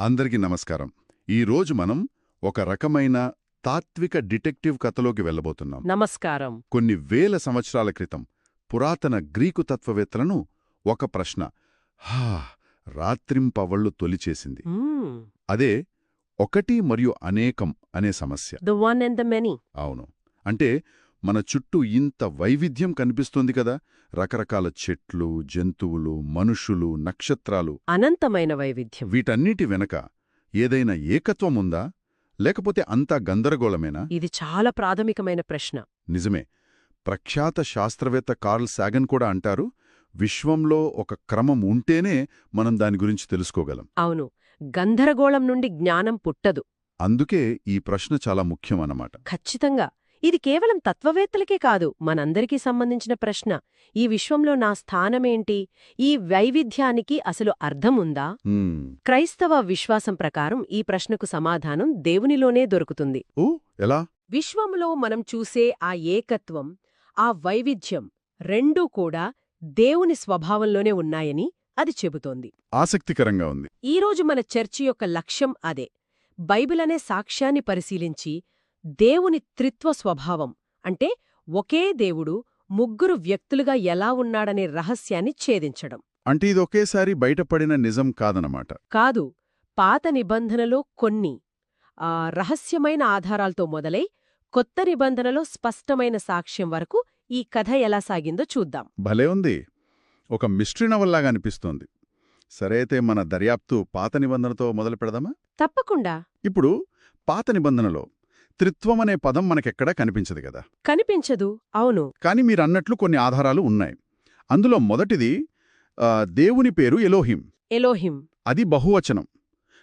అందరికీ నమస్కారం. ఈరోజు మనం ఒక రకమైన తాత్విక డిటెక్టివ్ కథలోకి వెళ్ళబోతున్నాం. నమస్కారం. కొన్ని వేల సంవత్సరాల క్రితం పురాతన గ్రీకు తత్వవేత్తలను ఒక ప్రశ్న హా రాత్రింపవళ్ళు తొలిచేసింది. అదే ఒకటి మరియు అనేకం అనే సమస్య. అవును. అంటే మన చుట్టూ ఇంత వైవిధ్యం కనిపిస్తోంది కదా. రకరకాల చెట్లు జంతువులు మనుషులు నక్షత్రాలు. అనంతమైన వైవిధ్యం. వీటన్నిటి వెనక ఏదైనా ఏకత్వం ఉందా? లేకపోతే అంతా గందరగోళమేనా? ఇది చాలా ప్రాథమికమైన ప్రశ్న. నిజమే. ప్రఖ్యాత శాస్త్రవేత్త కార్ల్ సాగన్ కూడా అంటారు విశ్వంలో ఒక క్రమం ఉంటేనే మనం దాని గురించి తెలుసుకోగలం. అవును. గందరగోళం నుండి జ్ఞానం పుట్టదు. అందుకే ఈ ప్రశ్న చాలా ముఖ్యం అన్నమాట ఖచ్చితంగా. ఇది కేవలం తత్వవేత్తలకే కాదు మనందరికీ సంబంధించిన ప్రశ్న. ఈ విశ్వంలో నా స్థానమేంటి? ఈ వైవిధ్యానికి అసలు అర్థముందా. క్రైస్తవ విశ్వాసం ప్రకారం ఈ ప్రశ్నకు సమాధానం దేవునిలోనే దొరుకుతుంది. ఎలా? విశ్వంలో మనం చూసే ఆ ఏకత్వం ఆ వైవిధ్యం రెండూ కూడా దేవుని స్వభావంలోనే ఉన్నాయని అది చెబుతోంది. ఆసక్తికరంగా ఉంది. ఈరోజు మన చర్చ యొక్క లక్ష్యం అదే. బైబిల్ అనే సాక్ష్యాన్ని పరిశీలించి దేవుని త్రిత్వ స్వభావం. అంటే ఒకే దేవుడు ముగ్గురు వ్యక్తులుగా ఎలా ఉన్నాడనే రహస్యాన్ని ఛేదించడం. అంటే ఇది ఒకేసారి బయటపడిన నిజం కాదనమాట కాదు పాత నిబంధనలో కొన్ని ఆ రహస్యమైన ఆధారాలతో మొదలై కొత్త నిబంధనలో స్పష్టమైన సాక్ష్యం వరకు ఈ కథ ఎలా సాగిందో చూద్దాం. భలే ఉంది. ఒక మిస్ట్రీ నవల్లాగా అనిపిస్తోంది. సరే అయితే మన దర్యాప్తు పాత నిబంధనతో మొదలు పెడదామా? తప్పకుండా. ఇప్పుడు పాత నిబంధనలో త్రిత్వం అనే పదం మనకెక్కడా కనిపించదు కదా. కనిపించదు. అవును. కానీ మీరన్నట్లు కొన్ని ఆధారాలు ఉన్నాయి. అందులో మొదటిది దేవుని పేరు ఎలోహిం. ఎలోహిం. అది బహువచనం.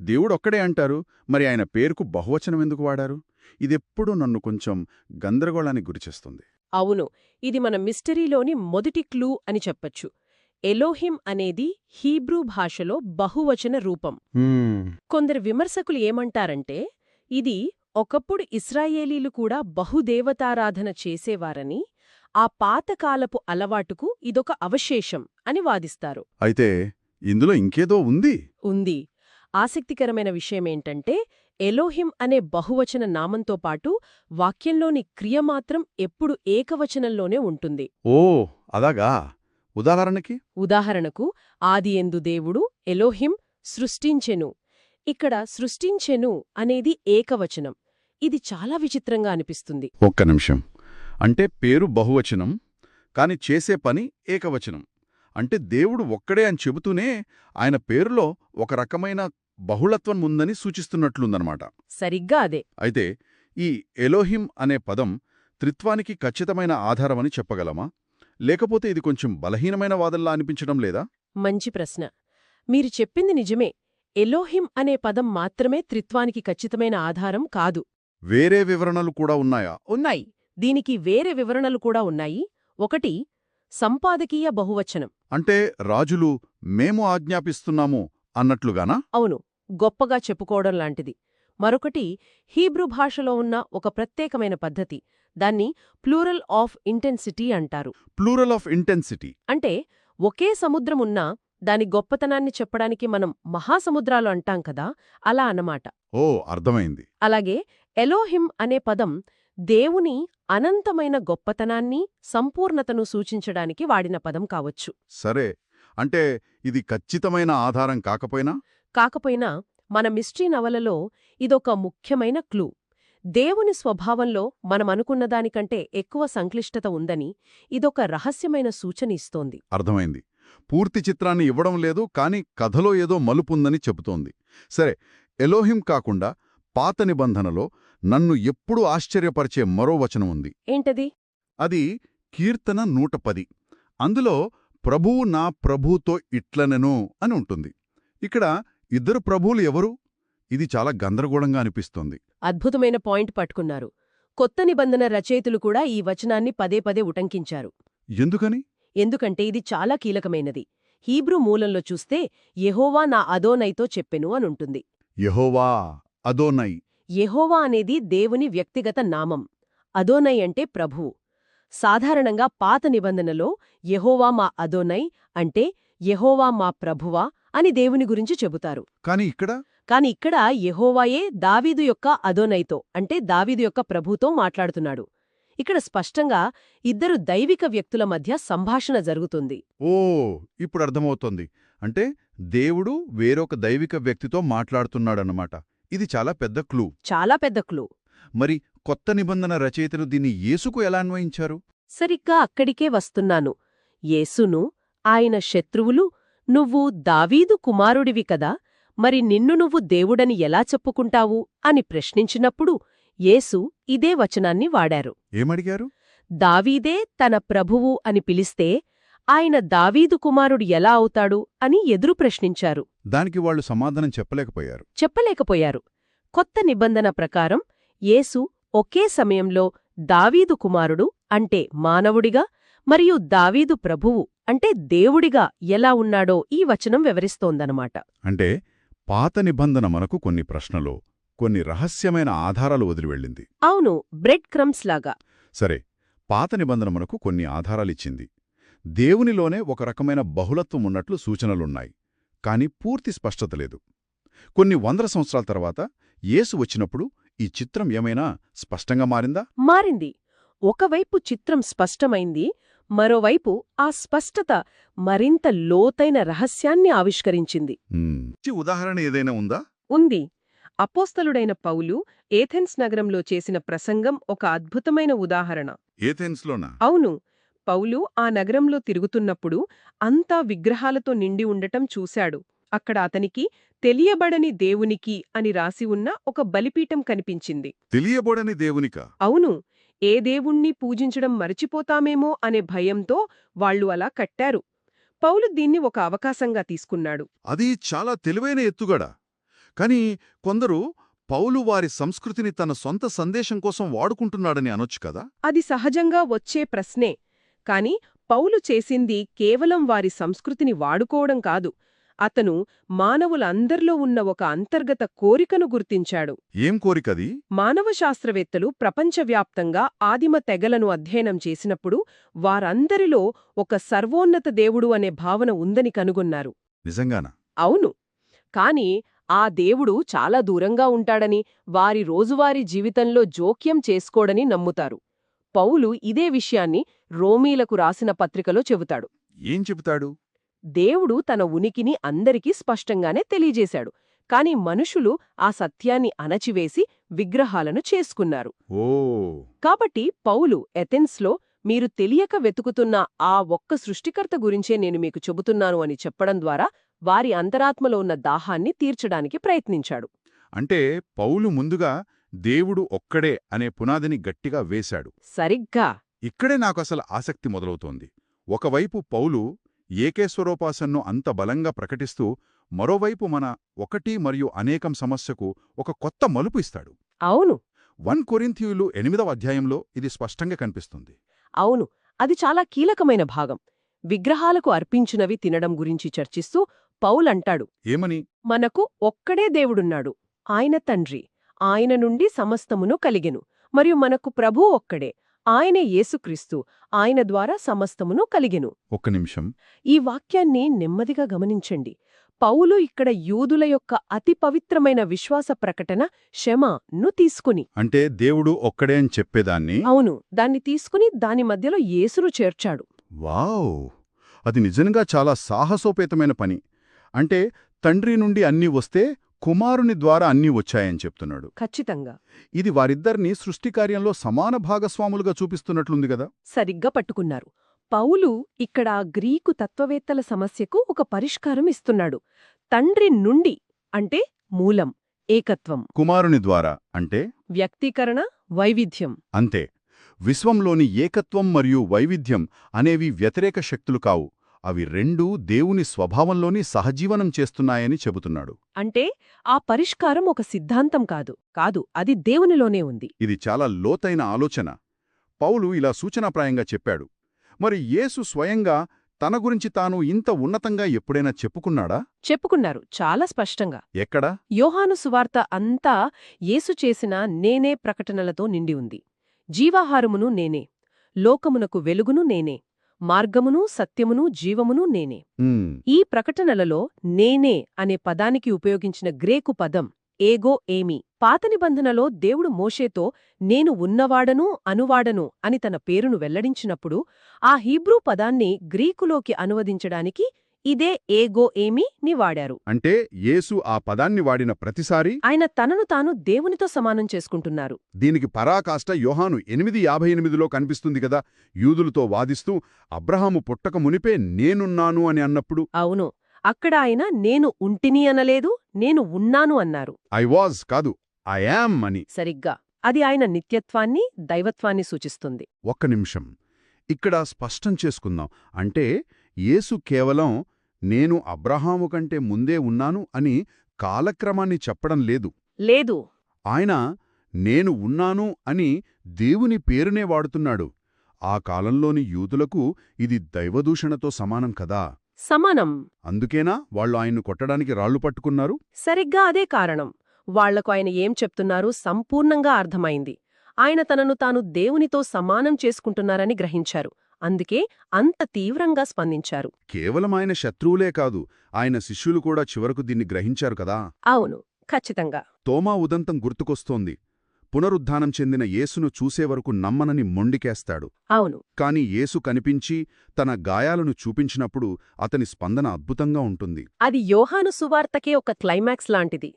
దేవుడొక్కడే అంటారు మరి ఆయన పేరుకు బహువచనం ఎందుకు వాడారు? ఇదెప్పుడూ నన్ను కొంచెం గందరగోళానికి గురిచేస్తుంది అవును. ఇది మన మిస్టరీలోని మొదటి క్లూ అని చెప్పొచ్చు. ఎలోహిం అనేది హీబ్రూ భాషలో బహువచన రూపం. కొందరు విమర్శకులు ఏమంటారంటే ఇది ఒకప్పుడు ఇస్రాయేలీలు కూడా బహుదేవతారాధన చేసేవారని ఆ పాతకాలపు అలవాటుకు ఇదొక అవశేషం అని వాదిస్తారు. అయితే ఇందులో ఇంకేదో ఉంది? ఉంది. ఆసక్తికరమైన విషయమేంటంటే ఎలోహిం అనే బహువచన నామంతో పాటు వాక్యంలోని క్రియ మాత్రం ఎప్పుడు ఏకవచనంలోనే ఉంటుంది. ఓ అదాగా ఉదాహరణకి? ఉదాహరణకు ఆదియందు దేవుడు ఎలోహిం సృష్టించెను. ఇక్కడ సృష్టించెను అనేది ఏకవచనం. ఇది చాలా విచిత్రంగా అనిపిస్తుంది. ఒక్క నిమిషం. అంటే పేరు బహువచనం కాని చేసే పని ఏకవచనం. అంటే దేవుడు ఒక్కడే అని చెబుతూనే ఆయన పేరులో ఒక రకమైన బహుళత్వం ఉందని సూచిస్తున్నట్లుందనమాట సరిగ్గా అదే. అయితే ఈ ఎలోహిం అనే పదం త్రిత్వానికి ఖచ్చితమైన ఆధారమని చెప్పగలమా? లేకపోతే ఇది కొంచెం బలహీనమైన వాదనలా అనిపించడం లేదా? మంచి ప్రశ్న. మీరు చెప్పింది నిజమే. ఎలోహిం అనే పదం మాత్రమే త్రిత్వానికి ఖచ్చితమైన ఆధారం కాదు. వేరే వివరణలు కూడా ఉన్నాయా? ఉన్నాయి. దీనికి వేరే వివరణలు కూడా ఉన్నాయి. ఒకటి సంపాదకీయ బహువచనం. అంటే రాజులు మేము ఆజ్ఞాపిస్తున్నాము అన్నట్లుగానా? అవును గొప్పగా చెప్పుకోవడం లాంటిది. మరొకటి హీబ్రూ భాషలో ఉన్న ఒక ప్రత్యేకమైన పద్ధతి దాన్ని ప్లూరల్ ఆఫ్ ఇంటెన్సిటీ అంటారు. Plural of intensity. అంటే ఒకే సముద్రం ఉన్నా దాని గొప్పతనాన్ని చెప్పడానికి మనం మహాసముద్రాలు అంటాం కదా అలా అన్నమాట. ఓ అర్థమైంది. అలాగే ఎలోహిం అనే పదం దేవుని అనంతమైన గొప్పతనాన్ని సంపూర్ణతను సూచించడానికి వాడిన పదం కావచ్చు. సరే అంటే ఇది ఖచ్చితమైన ఆధారం కాకపోయినా? కాకపోయినా మన మిస్ట్రీ నవలలో ఇదొక ముఖ్యమైన క్లూ. దేవుని స్వభావంలో మనమనుకున్న దానికంటే ఎక్కువ సంక్లిష్టత ఉందని ఇదొక రహస్యమైన సూచన ఇస్తోంది. అర్థమైంది. పూర్తి చిత్రాన్ని ఇవ్వడం లేదు కాని కథలో ఏదో మలుపుందని చెబుతోంది. సరే ఎలోహిం కాకుండా పాత నిబంధనలో నన్ను ఎప్పుడూ ఆశ్చర్యపరిచే మరో వచనం ఉంది. ఏంటది? అది కీర్తన నూట పది. అందులో ప్రభువు నా ప్రభుతో ఇట్లనెను అని ఉంటుంది. ఇక్కడ ఇద్దరు ప్రభువులు ఎవరు? ఇది చాలా గందరగోళంగా అనిపిస్తోంది. అద్భుతమైన పాయింట్ పట్టుకున్నారు. కొత్త నిబంధన రచయితులు కూడా ఈ వచనాన్ని పదే పదే ఉటంకించారు. ఎందుకని? ఎందుకంటే ఇది చాలా కీలకమైనది. హీబ్రూ మూలంలో చూస్తే యెహోవా నా అదోనైతో చెప్పెను అనుంటుంది. యెహోవా అదోనై యెహోవా అనేది దేవుని వ్యక్తిగత నామం. అదోనై అంటే ప్రభువు సాధారణంగా పాత నిబంధనలో యెహోవా మా అదోనై అంటే యెహోవా మా ప్రభువా అని దేవుని గురించి చెబుతారు. కాని ఇక్కడ? కాని ఇక్కడ యెహోవాయే దావీదు యొక్క అదోనైతో అంటే దావీదు యొక్క ప్రభుతో మాట్లాడుతున్నాడు. ఇక్కడ స్పష్టంగా ఇద్దరు దైవిక వ్యక్తుల మధ్య సంభాషణ జరుగుతుంది. ఓ ఇప్పుడు అర్థమవుతోంది. అంటే దేవుడు వేరొక దైవిక వ్యక్తితో మాట్లాడుతున్నాడన్నమాట. ఇది చాలా పెద్ద క్లూ. చాలా పెద్ద క్లూ. మరి కొత్త నిబంధన రచయితలు దీన్ని యేసుకు ఎలా అన్వయించారు? సరిగ్గా అక్కడికే వస్తున్నాను. యేసును ఆయన శత్రువులు నువ్వు దావీదు కుమారుడివి కదా మరి నిన్ను నువ్వు దేవుడని ఎలా చెప్పుకుంటావు? అని ప్రశ్నించినప్పుడు యేసు ఇదే వచనాన్ని వాడారు. ఏమడిగారు? దావీదే తన ప్రభువు అని పిలిస్తే ఆయన దావీదు కుమారుడు ఎలా అవుతాడు అని ఎదురు ప్రశ్నించారు. దానికి వాళ్ళు సమాధానం చెప్పలేకపోయారు. చెప్పలేకపోయారు. కొత్త నిబంధన ప్రకారం యేసు ఒకే సమయంలో దావీదు కుమారుడు అంటే మానవుడిగా మరియు దావీదు ప్రభువు అంటే దేవుడిగా ఎలా ఉన్నాడో ఈ వచనం వివరిస్తోందనమాట అంటే పాత నిబంధన మనకు కొన్ని ప్రశ్నలు కొన్ని రహస్యమైన ఆధారాలు వదిలివెళ్ళింది. అవును బ్రెడ్ క్రమ్స్ లాగా. సరే పాత నిబంధన మనకు కొన్ని ఆధారాలిచ్చింది. దేవునిలోనే ఒక రకమైన బహుళత్వం ఉన్నట్లు సూచనలున్నాయి కాని పూర్తి స్పష్టత లేదు. కొన్ని వందల సంవత్సరాల తర్వాత యేసు వచ్చినప్పుడు ఈ చిత్రం ఏమైనా స్పష్టంగా మారిందా? మారింది. ఒకవైపు చిత్రం స్పష్టమైంది మరోవైపు ఆ స్పష్టత మరింత లోతైన రహస్యాన్ని ఆవిష్కరించింది. ఉదాహరణ ఏదైనా ఉందా? ఉంది. అపోస్తలుడైన పౌలు ఏథెన్స్ నగరంలో చేసిన ప్రసంగం ఒక అద్భుతమైన ఉదాహరణ. ఏథెన్స్లోనా? అవును. పౌలు ఆ నగరంలో తిరుగుతున్నప్పుడు అంతా విగ్రహాలతో నిండి ఉండటం చూశాడు. అక్కడ అతనికి తెలియబడని దేవునికి అని రాసి ఉన్న ఒక బలిపీఠం కనిపించింది. తెలియబడని దేవునిక? అవును. ఏ దేవుణ్ణి పూజించడం మరచిపోతామేమో అనే భయంతో వాళ్ళు అలా కట్టారు. పౌలు దీన్ని ఒక అవకాశంగా తీసుకున్నాడు. అది చాలా తెలివైన ఎత్తుగడ. కాని కొందరు పౌలు వారి సంస్కృతిని తన సొంత సందేశం కోసం వాడుకుంటున్నాడని అనొచ్చు కదా? అది సహజంగా వచ్చే ప్రశ్నే. కాని పౌలు చేసింది కేవలం వారి సంస్కృతిని వాడుకోవడం కాదు. అతను మానవులందర్లో ఉన్న ఒక అంతర్గత కోరికను గుర్తించాడు. ఏం కోరికది? మానవ శాస్త్రవేత్తలు ప్రపంచవ్యాప్తంగా ఆదిమ తెగలను అధ్యయనం చేసినప్పుడు వారందరిలో ఒక సర్వోన్నత దేవుడు అనే భావన ఉందని కనుగొన్నారు. నిజంగానా? అవును. కాని ఆ దేవుడు చాలా దూరంగా ఉంటాడని వారి రోజువారీ జీవితంలో జోక్యం చేసుకోడని నమ్ముతారు. పౌలు ఇదే విషయాన్ని రోమీలకు రాసిన పత్రికలో చెబుతాడు. ఏం చెబుతాడు? దేవుడు తన ఉనికిని అందరికీ స్పష్టంగానే తెలియజేశాడు. కాని మనుషులు ఆ సత్యాన్ని అణచివేసి విగ్రహాలను చేసుకున్నారు. ఓ! కాబట్టి పౌలు ఎథెన్స్లో మీరు తెలియక వెతుకుతున్న ఆ ఒక్క సృష్టికర్త గురించే నేను మీకు చెబుతున్నాను అని చెప్పడం ద్వారా వారి అంతరాత్మలో ఉన్న దాహాన్ని తీర్చడానికి ప్రయత్నించాడు. అంటే పౌలు ముందుగా దేవుడు ఒక్కడే అనే పునాదిని గట్టిగా వేశాడు. సరిగ్గా. ఇక్కడే నాకు అసలు ఆసక్తి మొదలవుతోంది. ఒకవైపు పౌలు ఏకేశ్వరోపాసన్ను అంత బలంగా ప్రకటిస్తూ మరోవైపు మన ఒకటి మరియు అనేకం సమస్యకు ఒక కొత్త మలుపు ఇస్తాడు. అవును. వన్ కొరింథియులు ఎనిమిదవ అధ్యాయంలో ఇది స్పష్టంగా కనిపిస్తుంది. అవును. అది చాలా కీలకమైన భాగం. విగ్రహాలకు అర్పించినవి తినడం గురించి చర్చిస్తూ పౌలంటాడు. ఏమని? మనకు ఒక్కడే దేవుడున్నాడు. ఆయన తండ్రి. ఆయన నుండి సమస్తమును కలిగెను. మరియు మనకు ప్రభు ఒక్కడే ఆయనే యేసుక్రీస్తు ఆయన ద్వారా సమస్తమును కలిగెను. ఒక్క నిమిషం. ఈ వాక్యాన్ని నెమ్మదిగా గమనించండి. పౌలు ఇక్కడ యూదుల యొక్క అతి పవిత్రమైన విశ్వాస ప్రకటన క్షమను తీసుకుని. అంటే దేవుడు ఒక్కడే అని చెప్పేదాన్ని? అవును దాన్ని తీసుకుని దాని మధ్యలో యేసును చేర్చాడు. వావ్! అది నిజంగా చాలా సాహసోపేతమైన పని. అంటే తండ్రి నుండి అన్నీ వస్తే కుమారుని ద్వారా అన్నీ వచ్చాయని చెప్తున్నాడు. ఖచ్చితంగా. ఇది వారిద్దరినీ సృష్టికార్యంలో సమాన భాగస్వాములుగా చూపిస్తున్నట్లుంది కదా? సరిగ్గా పట్టుకున్నారు. పౌలు ఇక్కడ గ్రీకు తత్వవేత్తల సమస్యకు ఒక పరిష్కారం ఇస్తున్నాడు. తండ్రి నుండి అంటే మూలం ఏకత్వం. కుమారుని ద్వారా అంటే? వ్యక్తీకరణ వైవిధ్యం. అంతే. విశ్వంలోని ఏకత్వం మరియు వైవిధ్యం అనేవి వ్యతిరేక శక్తులు కావు. అవి రెండూ దేవుని స్వభావంలోని సహజీవనం చేస్తున్నాయని చెబుతున్నాడు. అంటే ఆ పరిష్కారం ఒక సిద్ధాంతం కాదు కాదు అది దేవునిలోనే ఉంది. ఇది చాలా లోతైన ఆలోచన. పౌలు ఇలా సూచనాప్రాయంగా చెప్పాడు. మరి యేసు స్వయంగా తన గురించి తాను ఇంత ఉన్నతంగా ఎప్పుడైనా చెప్పుకున్నాడా? చెప్పుకున్నారు చాలా స్పష్టంగా. ఎక్కడా? యోహాను సువార్త అంతా యేసు చేసిన నేనే ప్రకటనలతో నిండి ఉంది. జీవాహారమును నేనే లోకమునకు వెలుగును నేనే. మార్గమును సత్యమును జీవమును నేనే. ఈ ప్రకటనలలో నేనే అనే పదానికి ఉపయోగించిన గ్రేకు పదం ఏగో ఏమి. పాత నిబంధనలో దేవుడు మోషేతో నేను ఉన్నవాడను అనువాడను అని తన పేరును వెల్లడించినప్పుడు ఆ హీబ్రూ పదాన్ని గ్రీకులోకి అనువదించడానికి ఇదే ఏగో ఏమి ని వాడారు అంటే యేసు ఆ పదాన్ని వాడిన ప్రతిసారి ఆయన తనను తాను దేవునితో సమానం చేసుకుంటున్నారు. దీనికి పరాకాష్ట యోహాను ఎనిమిది యాభై ఎనిమిదిలో కనిపిస్తుంది కదా యూదులతో వాదిస్తూ అబ్రహాము పుట్టక మునిపే నేనున్నాను అని అన్నప్పుడు? అవును అక్కడ ఆయన నేను ఉంటిని అనలేదు నేను ఉన్నాను అన్నారు. ఐ వాజ్ కాదు ఐ యామ్ అని. సరిగ్గా అది ఆయన నిత్యత్వాన్ని దైవత్వాన్ని సూచిస్తుంది. ఒక్క నిమిషం ఇక్కడ స్పష్టం చేసుకుందాం. అంటే యేసు కేవలం నేను అబ్రహాము కంటే ముందే ఉన్నాను అని కాలక్రమాన్ని చెప్పడం లేదు. లేదు. ఆయన నేను ఉన్నాను అని దేవుని పేరునే వాడుతున్నాడు. ఆ కాలంలోని యూదులకు ఇది దైవదూషణతో సమానం కదా? సమానం. అందుకేనా వాళ్ళు ఆయన్ను కొట్టడానికి రాళ్ళు పట్టుకున్నారు? సరిగ్గా అదే కారణం. వాళ్ళకు ఆయన ఏం చెప్తున్నారు సంపూర్ణంగా అర్థమైంది. ఆయన తనను తాను దేవునితో సమానం చేసుకుంటున్నారని గ్రహించారు. అందుకే అంత తీవ్రంగా స్పందించారు. కేవలం ఆయన శత్రువులే కాదు ఆయన శిష్యులు కూడా చివరకు దీన్ని గ్రహించారు కదా? అవును ఖచ్చితంగా. తోమా ఉదంతం గుర్తుకొస్తోంది. పునరుద్ధానం చెందిన యేసును చూసే వరకు నమ్మనని మొండికేస్తాడు. అవును. కాని యేసు కనిపించి తన గాయాలను చూపించినప్పుడు అతని స్పందన అద్భుతంగా ఉంటుంది. అది యోహాను సువార్తకే ఒక క్లైమాక్స్ లాంటిది.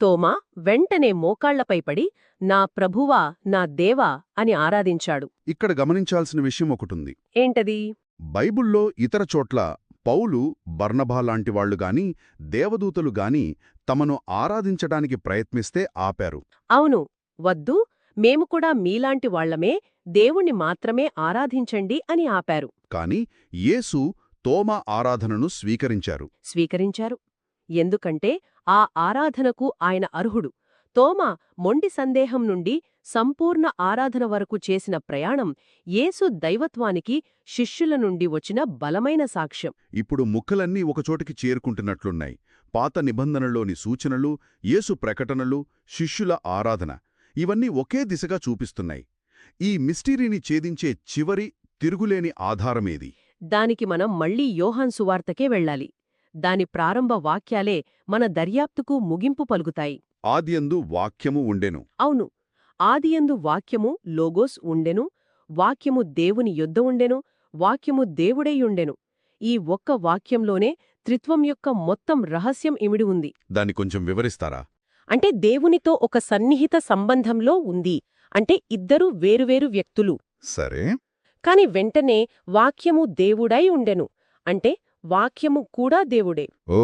తోమా వెంటనే మోకాళ్ళపై పడి నా ప్రభువా నా దేవా అని ఆరాధించాడు. ఇక్కడ గమనించాల్సిన విషయం ఒకటుంది. ఏంటది? బైబుల్లో ఇతర చోట్ల పౌలు బర్నభా లాంటి వాళ్ళు గాని దేవదూతలు గాని తమను ఆరాధించడానికి ప్రయత్నిస్తే ఆపారు. అవును. వద్దు మేము కూడా మీలాంటి వాళ్ళమే దేవుణ్ణి మాత్రమే ఆరాధించండి అని ఆపారు. కాని యేసు తోమా ఆరాధనను స్వీకరించారు. స్వీకరించారు. ఎందుకంటే ఆ ఆరాధనకు ఆయన అర్హుడు. తోమ మొండి సందేహం నుండి సంపూర్ణ ఆరాధన వరకు చేసిన ప్రయాణం యేసు దైవత్వానికి శిష్యుల నుండి వచ్చిన బలమైన సాక్ష్యం. ఇప్పుడు ముక్కలన్నీ ఒకచోటికి చేరుకుంటున్నట్లున్నాయి. పాత నిబంధనలోని సూచనలు యేసు ప్రకటనలు శిష్యుల ఆరాధన ఇవన్నీ ఒకే దిశగా చూపిస్తున్నాయి. ఈ మిస్టీరీని ఛేదించే చివరి తిరుగులేని ఆధారమేది? దానికి మనం మళ్ళీ యోహాన్ సువార్తకే వెళ్ళాలి. దాని ప్రారంభ వాక్యాలే మన దర్యాప్తుకు ముగింపు పలుకుతాయి. ఆద్యందు వాక్యము ఉండెను. అవును. ఆదియందు వాక్యము లోగోస్ ఉండెను. వాక్యము దేవుని యొద్ద ఉండెను. వాక్యము దేవుడైయుండెను ఈ ఒక్క వాక్యంలోనే త్రిత్వం యొక్క మొత్తం రహస్యం ఇమిడి ఉంది. దాన్ని కొంచెం వివరిస్తారా? అంటే దేవునితో ఒక సన్నిహిత సంబంధంలో ఉంది. అంటే ఇద్దరు వేరువేరు వ్యక్తులు. సరే. కాని వెంటనే వాక్యము దేవుడై ఉండెను. అంటే వాక్యము కూడా దేవుడే. ఓ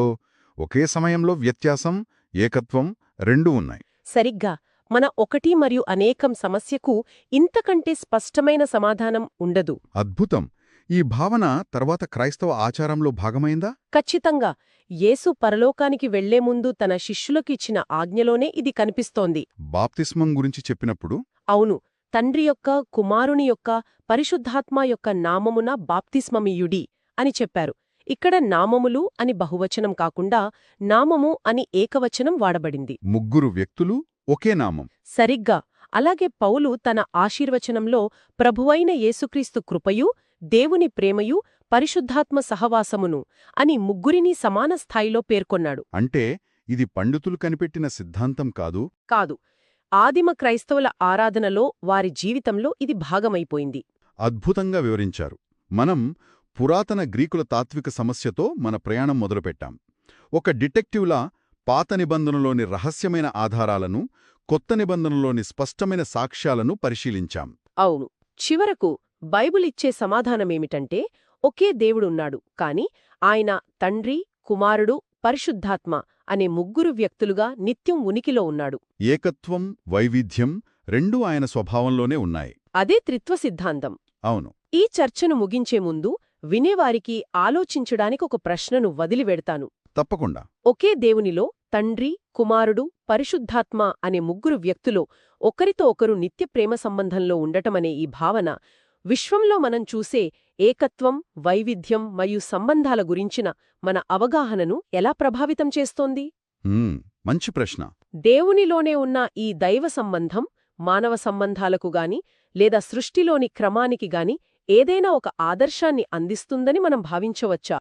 ఒకే సమయంలో వ్యత్యాసం ఏకత్వం రెండూ ఉన్నాయి. సరిగ్గా మన ఒకటి మరియు అనేకం సమస్యకు ఇంతకంటే స్పష్టమైన సమాధానం ఉండదు. అద్భుతం! ఈ భావన తర్వాత క్రైస్తవ ఆచారంలో భాగమైందా? ఖచ్చితంగా! యేసు పరలోకానికి వెళ్ళే ముందు తన శిష్యులకు ఇచ్చిన ఆజ్ఞలోనే ఇది కనిపిస్తోంది. బాప్తిస్మం గురించి చెప్పినప్పుడు? అవును! తండ్రి యొక్క కుమారుని యొక్క పరిశుద్ధాత్మ యొక్క నామమున బాప్తిస్మమియుడి అని చెప్పారు. ఇక్కడ నామములు అని బహువచనం కాకుండా నామము అని ఏకవచనం వాడబడింది. ముగ్గురు వ్యక్తులు ఒకే నామం. సరిగ్గా. అలాగే పౌలు తన ఆశీర్వచనంలో ప్రభువైన యేసుక్రీస్తు కృపయు దేవుని ప్రేమయు పరిశుద్ధాత్మ సహవాసమును అని ముగ్గురినీ సమాన స్థాయిలో పేర్కొన్నాడు. అంటే ఇది పండితులు కనిపెట్టిన సిద్ధాంతం కాదు? కాదు. ఆదిమ క్రైస్తవుల ఆరాధనలో వారి జీవితంలో ఇది భాగమైపోయింది. అద్భుతంగా వివరించారు. మనం పురాతన గ్రీకుల తాత్విక సమస్యతో మన ప్రయాణం మొదలుపెట్టాం. ఒక డిటెక్టివ్లా పాత నిబంధనలోని రహస్యమైన ఆధారాలను కొత్త నిబంధనలోని స్పష్టమైన సాక్ష్యాలను పరిశీలించాం. అవును. చివరకు బైబుల్ ఇచ్చే సమాధానమేమిటంటే ఒకే దేవుడున్నాడు. కాని ఆయన తండ్రి కుమారుడు పరిశుద్ధాత్మ అనే ముగ్గురు వ్యక్తులుగా నిత్యం ఉనికిలో ఉన్నాడు. ఏకత్వం వైవిధ్యం రెండూ ఆయన స్వభావంలోనే ఉన్నాయి. అదే త్రిత్వ సిద్ధాంతం. అవును. ఈ చర్చను ముగించే ముందు వినేవారికి ఆలోచించడానికి ఒక ప్రశ్నను వదిలివెడతాను తప్పకుండా. ఒకే దేవునిలో తండ్రి కుమారుడు పరిశుద్ధాత్మ అనే ముగ్గురు వ్యక్తులు ఒకరితో ఒకరు నిత్య ప్రేమ సంబంధంలో ఉండటమనే ఈ భావన విశ్వంలో మనం చూసే ఏకత్వం వైవిధ్యం మరియు సంబంధాల గురించిన మన అవగాహనను ఎలా ప్రభావితం చేస్తోంది? మంచి ప్రశ్న. దేవునిలోనే ఉన్న ఈ దైవ సంబంధం మానవ సంబంధాలకు గాని లేదా సృష్టిలోని క్రమానికి గాని ఏదైనా ఒక ఆదర్శాన్ని అందిస్తుందని మనం భావించవచ్చా?